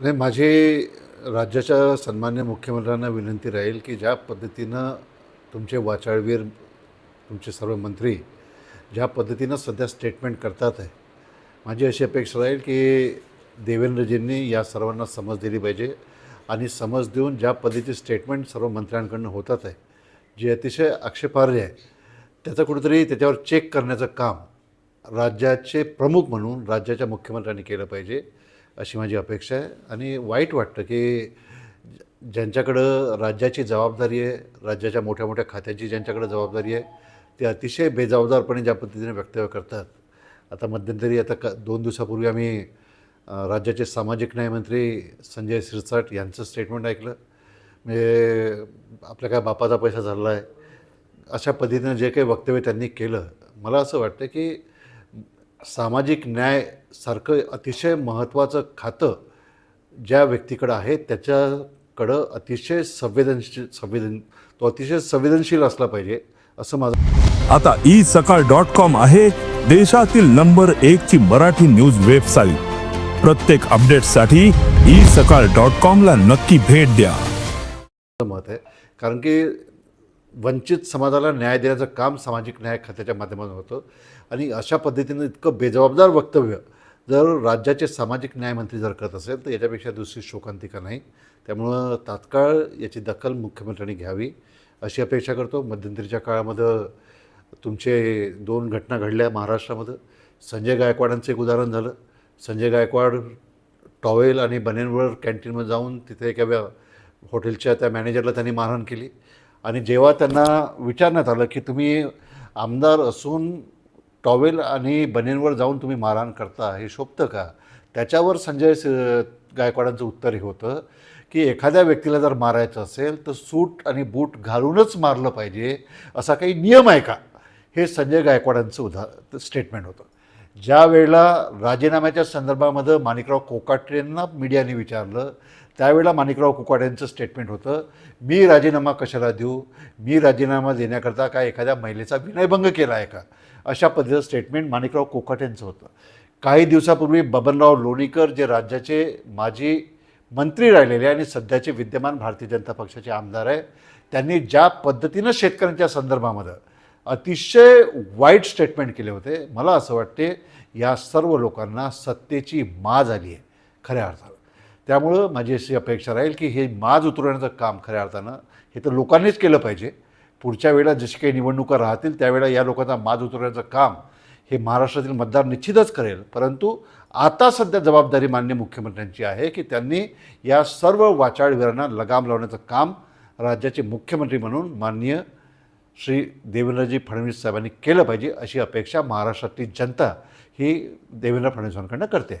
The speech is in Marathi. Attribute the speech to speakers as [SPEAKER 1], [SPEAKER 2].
[SPEAKER 1] नाही माझी राज्याच्या सन्मान्य मुख्यमंत्र्यांना विनंती राहील की ज्या पद्धतीनं तुमचे वाचाळवीर तुमचे सर्व मंत्री ज्या पद्धतीनं सध्या स्टेटमेंट करतात आहे माझी अशी अपेक्षा राहील की देवेंद्रजींनी या सर्वांना समज दिली पाहिजे आणि समज देऊन ज्या पद्धतीची स्टेटमेंट सर्व मंत्र्यांकडनं होतात आहे जे अतिशय आक्षेपार्ह आहे त्याचं कुठेतरी त्याच्यावर चेक करण्याचं काम राज्याचे प्रमुख म्हणून राज्याच्या मुख्यमंत्र्यांनी केलं पाहिजे. अशी माझी अपेक्षा आहे. आणि वाईट वाटतं की ज- ज्यांच्याकडं राज्याची जबाबदारी आहे राज्याच्या मोठ्या मोठ्या खात्याची ज्यांच्याकडे जबाबदारी आहे ते अतिशय बेजबाबदारपणे ज्या पद्धतीने वक्तव्य करतात. आता मध्यंतरी आता क दोन दिवसापूर्वी आम्ही राज्याचे सामाजिक न्यायमंत्री संजय सिरसाट यांचं स्टेटमेंट ऐकलं. म्हणजे आपल्या काय बापाचा पैसा झाला आहे अशा पद्धतीनं जे काही वक्तव्य त्यांनी केलं मला असं वाटतं की सामाजिक न्यायसारखं अतिशय महत्त्वाचं खातं ज्या व्यक्तीकडं आहे त्याच्याकडं अतिशय संवेदनशील संवेदन तो अतिशय संवेदनशील असला पाहिजे असं माझं
[SPEAKER 2] आता ई सकाळ डॉट कॉम आहे देशातील नंबर एक ची मराठी न्यूज वेबसाईट. प्रत्येक अपडेटसाठी ई सकाळ डॉट कॉम ला नक्की भेट द्या.
[SPEAKER 1] मत आहे. कारण की वंचित समाजाला न्याय देण्याचं काम सामाजिक न्याय खात्याच्या माध्यमातून होतं. आणि अशा पद्धतीनं इतकं बेजबाबदार वक्तव्य जर राज्याचे सामाजिक न्यायमंत्री जर करत असेल तर याच्यापेक्षा दुसरी शोकांतिका नाही. त्यामुळं तात्काळ याची दखल मुख्यमंत्र्यांनी घ्यावी अशी अपेक्षा करतो. मध्यंतरीच्या काळामध्ये तुमचे दोन घटना घडल्या महाराष्ट्रामध्ये. संजय गायकवाडांचं एक उदाहरण झालं. संजय गायकवाड टॉवेल आणि बनेनवर कॅन्टीनमध्ये जाऊन तिथे एका हॉटेलच्या त्या मॅनेजरला त्यांनी मारहाण केली. आणि जेव्हा त्यांना विचारण्यात आलं की तुम्ही आमदार असून टॉवेल आणि बनेनवर जाऊन तुम्ही मारहाण करता हे शोभतं का? त्याच्यावर संजय गायकवाडांचं उत्तर हे होतं की एखाद्या व्यक्तीला जर मारायचं असेल तर सूट आणि बूट घालूनच मारलं पाहिजे असा काही नियम आहे का? हे संजय गायकवाडांचं उदा स्टेटमेंट होतं. ज्या वेळेला राजीनाम्याच्या संदर्भामध्ये माणिकराव कोकाटेंना मीडियाने विचारलं त्यावेळेला माणिकराव कोकाटेंचं स्टेटमेंट होतं मी राजीनामा कशाला देऊ? मी राजीनामा देण्याकरता काय एखाद्या महिलेचा विनयभंग केला आहे का? अशा पद्धतीचं स्टेटमेंट माणिकराव कोकाटेंचं होतं. काही दिवसापूर्वी बबनराव लोणीकर जे राज्याचे माजी मंत्री राहिलेले आणि सध्याचे विद्यमान भारतीय जनता पक्षाचे आमदार आहे त्यांनी ज्या पद्धतीनं शेतकऱ्यांच्या संदर्भामध्ये अतिशय वाईट स्टेटमेंट केले होते मला असं वाटते या सर्व लोकांना सत्तेची माज आली आहे खऱ्या अर्थानं. त्यामुळं माझी अशी अपेक्षा राहील की हे माज उतरवण्याचं काम खऱ्या अर्थानं हे तर लोकांनीच केलं पाहिजे. पुढच्या वेळेला जशी काही निवडणुका राहतील त्यावेळेला या लोकांचा माज उतरवण्याचं काम हे महाराष्ट्रातील मतदार निश्चितच करेल. परंतु आता सध्या जबाबदारी मान्य मुख्यमंत्र्यांची आहे की त्यांनी या सर्व वाचाळवीरांना लगाम लावण्याचं काम राज्याचे मुख्यमंत्री म्हणून माननीय श्री देवेंद्रजी फडणवीस साहेबांनी केलं पाहिजे अशी अपेक्षा महाराष्ट्रातली जनता ही देवेंद्र फडणवीसांकडनं करते.